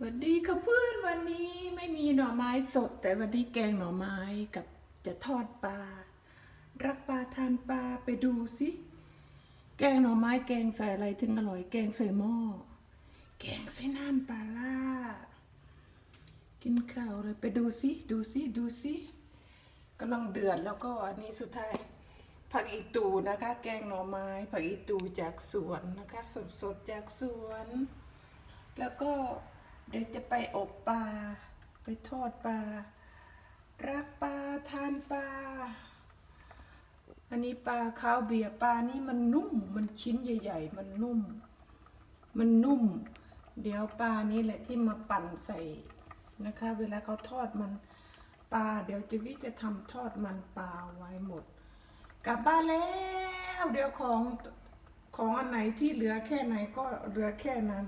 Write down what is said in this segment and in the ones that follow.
สวัสดีค่ะเพื่อนวันนี้ไม่มีหน่อไม้สด แต่วันนี้แกงหน่อไม้กับจะทอดปลารักปลาทานปลาไปดูสิแกงหน่อไม้แกงใส่อะไรถึงอร่อย แกงใส่หม้อแกงใส่น้ำปลาล่ากินข้าวเลยไปดูสิดูสิดูสิกำลังเดือดแล้วก็อันนี้สุดท้าย ผักอีตูนะคะ แกงหน่อไม้ ผักอีตูจากสวนนะคะ สดๆจากสวน แล้วก็ เดี๋ยวจะไปอบปลา ไปทอดปลา รักปลาทานปลา อันนี้ปลาข้าวเบียร์ปลานี่มันนุ่ม มันชิ้นใหญ่ ๆ มันนุ่ม มันนุ่ม เดี๋ยวปลานี้แหละที่มาปั่นใส่นะคะ เวลาเขาทอดมันปลา เดี๋ยวจะวิจะทำทอดมันปลาไว้หมด กลับบ้านแล้ว เดี๋ยวของของอันไหนที่เหลือแค่ไหนก็เหลือแค่นั้น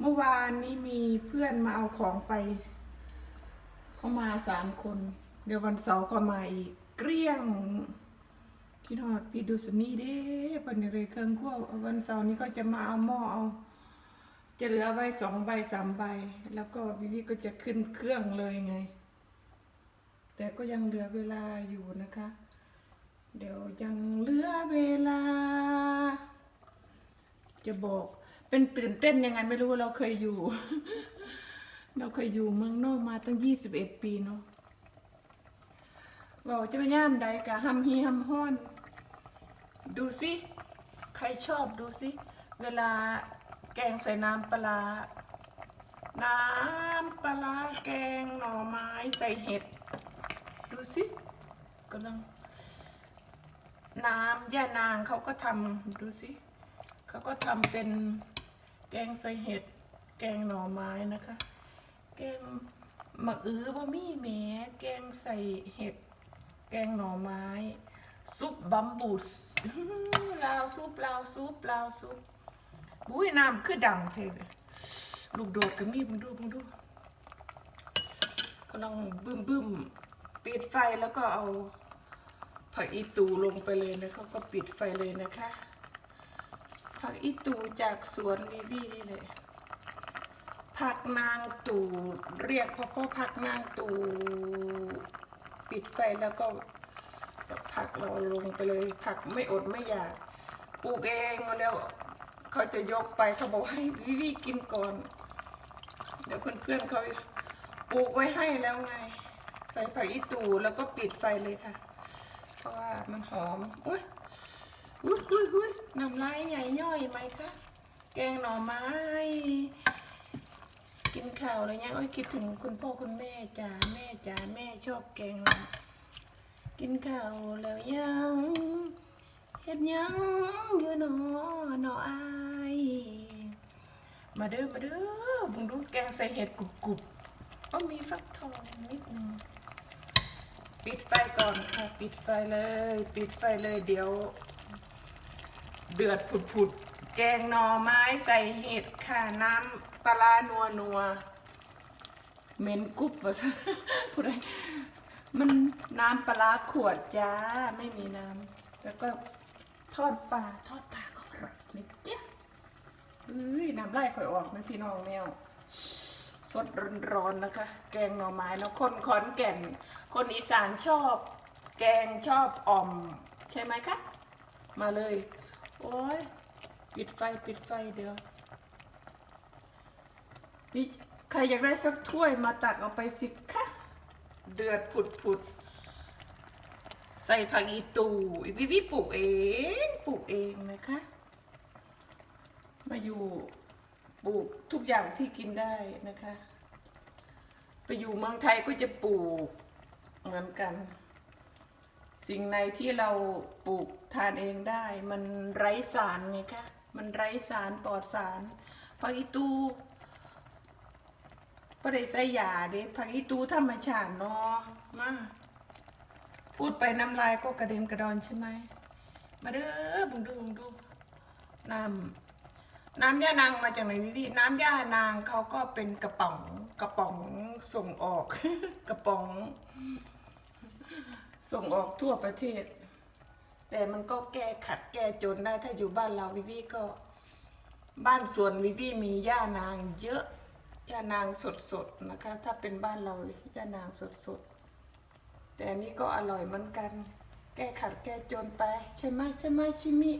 เมื่อวานนี้มีเพื่อนมาเอาของไป เขามาสามคน เดี๋ยววันเสาร์ก็มาอีก เกลี้ยงคิดฮอดพี่ดูสนี่เด้ปันเลยเครื่องคั่ววันเสาร์นี้ก็จะมาเอาหม้อเอาจะเหลือไว้สองใบสามใบ แล้วก็วิวิก็จะขึ้นเครื่องเลยไง แต่ก็ยังเหลือเวลาอยู่นะคะ เดี๋ยวยังเหลือเวลา จะบอก เป็นตื่นเต้นยังไงไม่รู้เราเคยอยู่ เราเคยอยู่เมืองนอกมาตั้งยี่สิบเอ็ดปีเนาะบอกจะไปย่ามใดกะฮัมฮีฮัมฮ้อน ดูสิใครชอบดูสิเวลาแกงใส่น้ำปลา น้ำปลาร้าแกงหน่อไม้ใส่เห็ด ดูสิกำลังน้ำย่านางเขาก็ทำดูสิเขาก็ทำเป็น แกงใส่เห็ด แกงหน่อไม้นะคะ แกงหมักอื้อบะมี่แหมแกงใส่เห็ด แกงหน่อไม้ ซุปบัมบูสลาวซุปลาวซุปลาวซุปบุ้ยน้ำคือดังเทเลยลูกโดดก็มีมึงดูมึงดูกำลังบึ้มบึ้มปิดไฟแล้วก็เอาผักอีตูลงไปเลยนะเขาก็ปิดไฟเลยนะคะ ผักอีตูจากสวนวีวีนี่เลยผักนางตูเรียกเพราะพ่อผักนางตูปิดไฟแล้วก็ผักเราลงไปเลย ผักไม่อดไม่อยากปลูกเองแล้วเขาจะยกไปเขาบอกให้วิวีกินก่อน เดี๋ยวเพื่อนๆเขาปลูกไว้ให้แล้วไง ใส่ผักอีตูแล้วก็ปิดไฟเลยค่ะ เพราะว่ามันหอมอุ้ย น้ำลายใหญ่ย่อยไหมคะ แกงหน่อไม้ กินข้าวอะไรเงี้ยโอ้ยคิดถึงคุณพ่อคุณแม่จ๋าแม่จ๋าแม่ชอบแกงกินข้าวแล้วยังเฮ็ดยังอยู่หนอหนออายมาเด้อมาเด้อบุงดูแกงใส่เห็ดกรุบกรุบก็มีฟักทองนิดนึงปิดไฟก่อนค่ะ ปิดไฟเลย ปิดไฟเลยเดี๋ยว เดือดผุดผุดแกงหน่อไม้ใส่เห็ดค่ะน้ำปลานัวนัวเหม็นกรุบวะซะพูดไรมันน้ำปลาขวดจ้าไม่มีน้ำแล้วก็ทอดปลาทอดปลาก็อร่อยนะจ๊ะเอ้ยน้ำไล่ข่อยออกไหมพี่น้องแมวสดร้อนๆนะคะ แกงหน่อไม้แล้วคนขอนแก่น คนอีสานชอบ แกงชอบอ่อม ใช่ไหมคะ มาเลย โอ้ยปิดไฟปิดไฟเดี๋ยวพี่ใครอยากได้สักถ้วยมาตักเอาไปสิคะเดือดผุดผุดๆใส่ผักอีตูอีวิวิปลูกเองปลูกเองนะคะ มาอยู่ปลูกทุกอย่างที่กินได้นะคะ ไปอยู่เมืองไทยก็จะปลูกเหมือนกัน สิ่งในที่เราปลูกทานเองได้ มันไร้สารไงคะ มันไร้สารปลอดสารผักอีตูก็ได้ใส่ยาเด้ผักอีตูธรรมชาติเนาะมาพูดไปน้ำลายก็กระเด็นกระดอนใช่ไหม มาเด้อบุงดูบุงดูน้ำน้ำย่านางมาจากไหนพี่น้ำย่านางเขาก็เป็นกระป๋องกระป๋องส่งออก กระป๋อง ส่งออกทั่วประเทศ แต่มันก็แก้ขัดแก้จนได้ถ้าอยู่บ้านเราวิวีก็บ้านสวนวิวีมีย่านางเยอะย่านางสดๆนะคะ ถ้าเป็นบ้านเราย่านางสดๆ แต่อันนี้ก็อร่อยเหมือนกัน แก้ขัดแก้จนไปใช่ไหมใช่ไหมชิมิ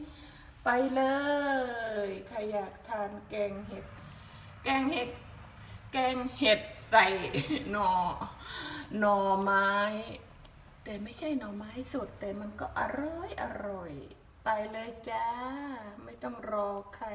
ไปเลยใครอยากทานแกงเห็ด แกงเห็ด แกงเห็ดใส่หน่อหน่อไม้ แต่ไม่ใช่หน่อไม้สดแต่มันก็อร่อยอร่อย ไปเลยจ้า ไม่ต้องรอใคร